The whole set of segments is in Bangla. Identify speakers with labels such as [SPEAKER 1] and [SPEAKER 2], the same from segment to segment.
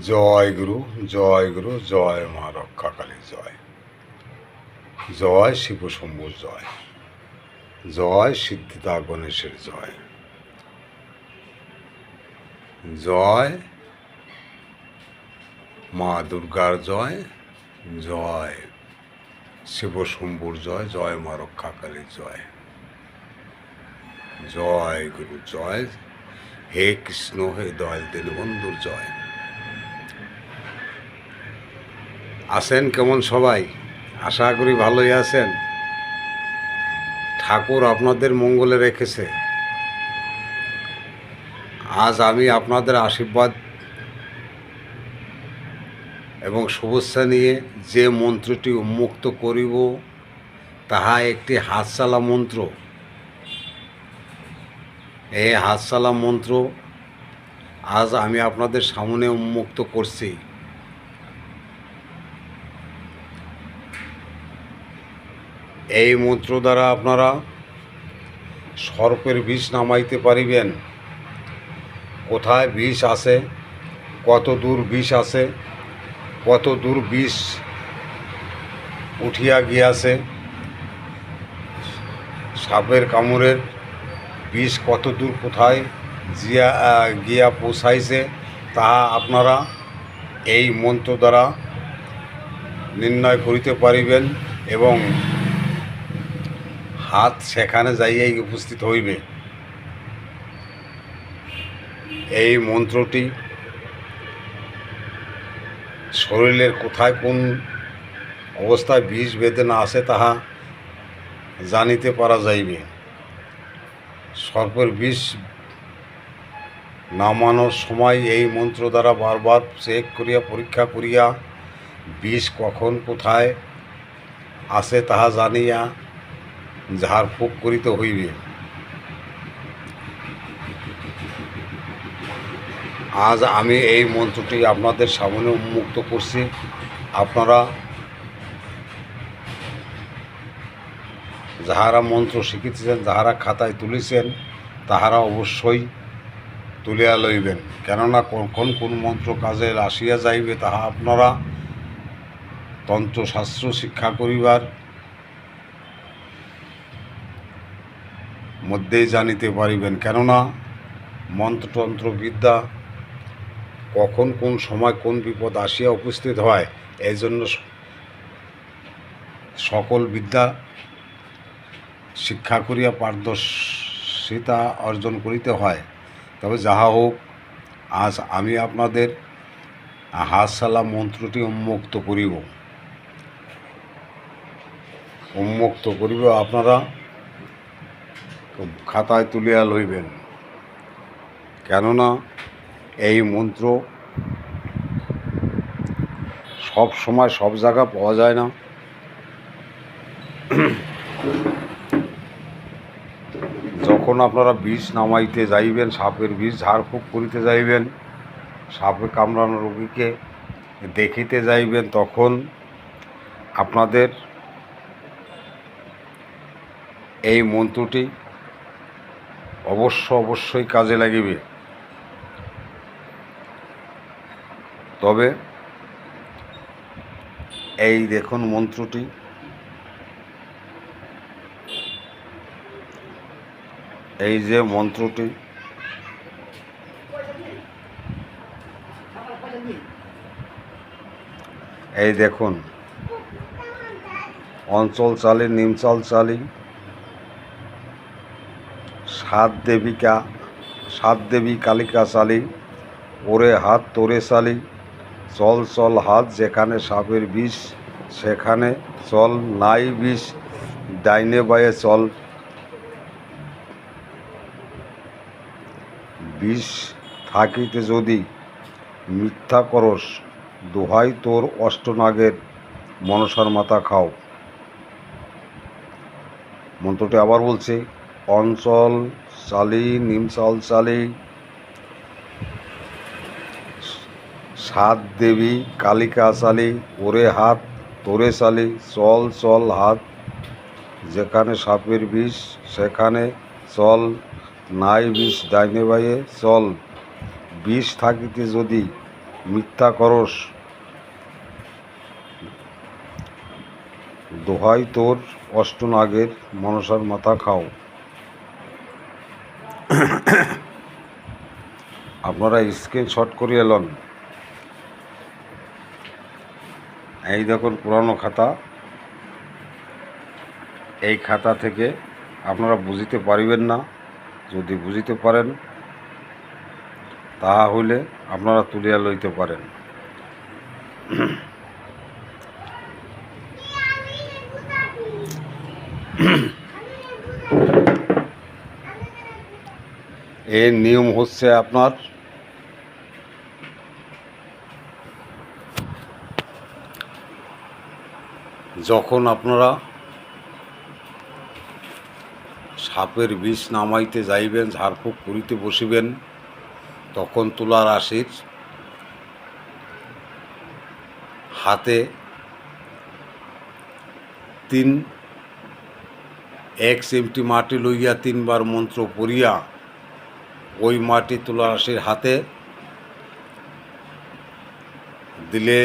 [SPEAKER 1] জয় গুরু জয় গুরু, জয় মা রক্ষাকালী জয়। জয় শিব শম্ভুর জয়। জয় সিদ্ধিদা গণেশের জয়। জয় মা দুর্গার জয় জয় শিব শম্ভুর জয় জয় মা রক্ষাকালীর জয়। জয় গুরু, জয়। হে কৃষ্ণ, হে দয়াল, দীনবন্ধুর জয়। আছেন কেমন সবাই? আশা করি ভালোই আছেন। ঠাকুর আপনাদের মঙ্গলে রেখেছে। আজ আমি আপনাদের আশীর্বাদ এবং শুভেচ্ছা নিয়ে যে মন্ত্রটি উন্মুক্ত করিব, তাহা একটি হাতশালা মন্ত্র। এই হাতশালা মন্ত্র আজ আমি আপনাদের সামনে উন্মুক্ত করছি। এই মন্ত্র দ্বারা আপনারা সর্পের বিষ নামাইতে পারিবেন। কোথায় বিষ আছে? কত দূর বিষ আছে? কত দূর বিষ উঠিয়া গিয়াছে? সাপের কামড়ের বিষ কত দূর কোথায় জিয়া গিয়া পৌঁছাইছে তাহা আপনারা এই মন্ত্র দ্বারা নির্ণয় করিতে পারিবেন এবং হাত সেখানে যাইয়াই উপস্থিত হইবে। এই মন্ত্রটি শরীরের কোথায় কোন অবস্থায় বিষ বেদনা আছে তাহা জানিতে পারা যাইবে। সর্পের বিষ নামানোর সময় এই মন্ত্র দ্বারা বারবার চেক করিয়া, পরীক্ষা করিয়া, বিষ কখন কোথায় আছে তাহা জানিয়া ঝাড়ফুঁক করিতে হইবে। আজ আমি এই মন্ত্রটি আপনাদের সামনে উন্মুক্ত করছি। আপনারা যাহারা মন্ত্র শিখিতেছেন, যাহারা খাতায় তুলিছেন, তাহারা অবশ্যই তুলিয়া লইবেন। কেননা কখন কোন মন্ত্র কাজে আসিয়া যাইবে, তাহা আপনারা তন্ত্রশাস্ত্র শিক্ষা করিবার মধ্যেই জানিতে পারিবেন। কেননা মন্ত্রতন্ত্র বিদ্যা কখন কোন সময় কোন বিপদ আসিয়া উপস্থিত হয় এই জন্য সকল বিদ্যা শিক্ষা করিয়া পারদর্শিতা অর্জন করিতে হয়। তবে যাহা হোক, আজ আমি আপনাদের হাতশালা মন্ত্রটি উন্মুক্ত করিব। উন্মুক্ত করিব। আপনারা খাতায় তুলিয়া লইবেন। কেননা এই মন্ত্র সব সময় সব জায়গা পাওয়া যায় না। যখন আপনারা বিষ নামাইতে যাইবেন, সাপের বিষ ঝাড়ফুঁক করিতে যাইবেন, সাপে কামড়ানো রোগীকে দেখিতে যাইবেন, তখন আপনাদের এই মন্ত্রটি অবশ্য অবশ্যই কাজে লাগিবে। তবে এই দেখুন মন্ত্রটি। এই যে মন্ত্রটি। এই দেখুন, অঞ্চল চালি, নিমচাল চালি। সাত দেবিকা, সাত দেবী কালিকা চালি, ওরে হাত তোরে চালি, চল চল হাত যেখানে সাপের বিষ, সেখানে চল নাই বিষ, ডাইনে বায়ে চল। বিষ থাকিতে যদি মিথ্যা করস, দোহাই তোর অষ্টনাগের মনসার মাথা খাও। মন্ত্রটি আবার বলছে অঞ্চল চালি নিমচাল চালি সাত দেবী, কালিকা চালি ওরে হাত, তোরে চালি চল চল হাত, যেখানে সাপের বিষ, সেখানে চল, নাই বিষ ডাইনে বাইয়ে চল, বিষ থাকিতে যদি মিথ্যা করস, দোহাই তোর অষ্টনাগের মনসার মাথা খাও। আপনারা স্ক্রিনশট করে এলন এই দেখুন পুরানো খাতা। এই খাতা থেকে আপনারা বুঝিতে পারিবেন না। যদি বুঝিতে পারেন তাহা হইলে আপনারা তুলিয়া লইতে পারেন। এর নিয়ম হচ্ছে আপনার যখন আপনারা সাপের বিষ নামাইতে যাইবেন, ঝাড়ফুঁক করিতে বসিবেন, তখন তুলা রাশির হাতে তিন এক চিমটি মাটি লইয়া তিনবার মন্ত্র পড়িয়া ওই মাটি তুলা রাশির হাতে দিলে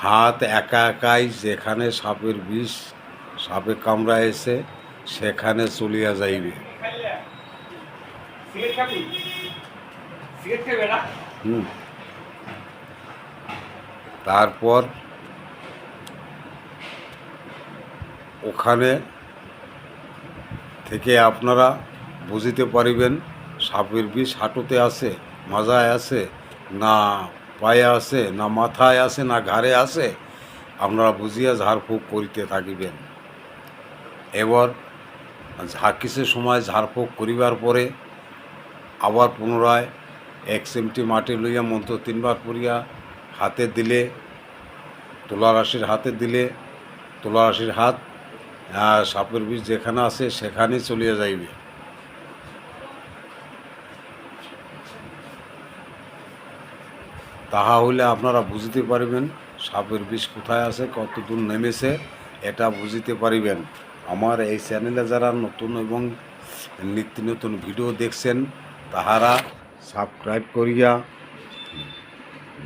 [SPEAKER 1] হাত একা একাই যেখানে সাপের বিষ, সাপে কামড়া এসে সেখানে চলিয়া যাইবে। হুম। তারপর ওখানে থেকে আপনারা বুঝিতে পারিবেন, সাপের বিষ হাঁটুতে আছে, মাজায় আছে, না পায়ে আছে, না মাথায় আছে, না ঘাড়ে আছে, আপনারা বুঝিয়া ঝাড়ফুঁক করিতে থাকিবেন। এবার ঝাঁকিসের সময় ঝাড়ফুঁক করিবার পরে আবার পুনরায় এক চিমটি মাটি লইয়া মন্ত্র তিনবার পড়িয়া হাতে দিলে, তুলা রাশির হাতে দিলে, তুলা রাশির হাত সাপের বিষ যেখানে আছে সেখানে চলিয়া যাইবে। তাহা হইলে আপনারা বুঝিতে পারিবেন সাপের বিষ কোথায় আছে কত দূর নেমেছে, এটা বুঝিতে পারিবেন। আমার এই চ্যানেলে যারা নতুন এবং নিত্য নতুন ভিডিও দেখছেন, তাহারা সাবস্ক্রাইব করিয়া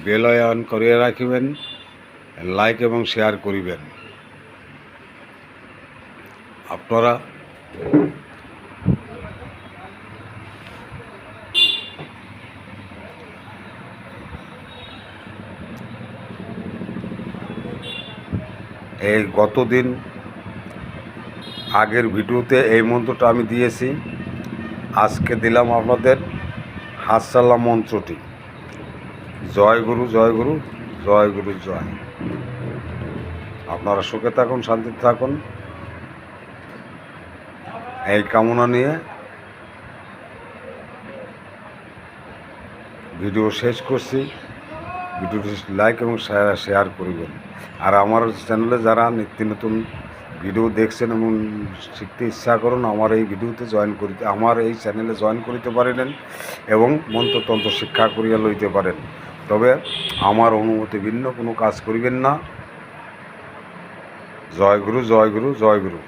[SPEAKER 1] বেল অন করিয়া রাখিবেন, লাইক এবং শেয়ার করিবেন। আপনারা এই গতদিন আগের ভিডিওতে এই মন্ত্রটা আমি দিয়েছি। আজকে দিলাম আপনাদের হাতসাল্লা মন্ত্রটি। জয় গুরু জয় গুরু জয় গুরু, জয়। আপনারা সুখে থাকুন, শান্তিতে থাকুন। এই কামনা নিয়ে ভিডিও শেষ করছি। ভিডিওটি লাইক এবং শেয়ার করবেন। আর আমার চ্যানেলে যারা নিত্য নতুন ভিডিও দেখছেন এবং শিখতে ইচ্ছা করুন, আমার এই ভিডিওতে জয়েন করিতে, আমার এই চ্যানেলে জয়েন করিতে পারেন এবং মন্ত্রতন্ত্র শিক্ষা করিয়া লইতে পারেন। তবে আমার অনুমতি ভিন্ন, কোনো কাজ করিবেন না। জয় গুরু জয় গুরু জয় গুরু।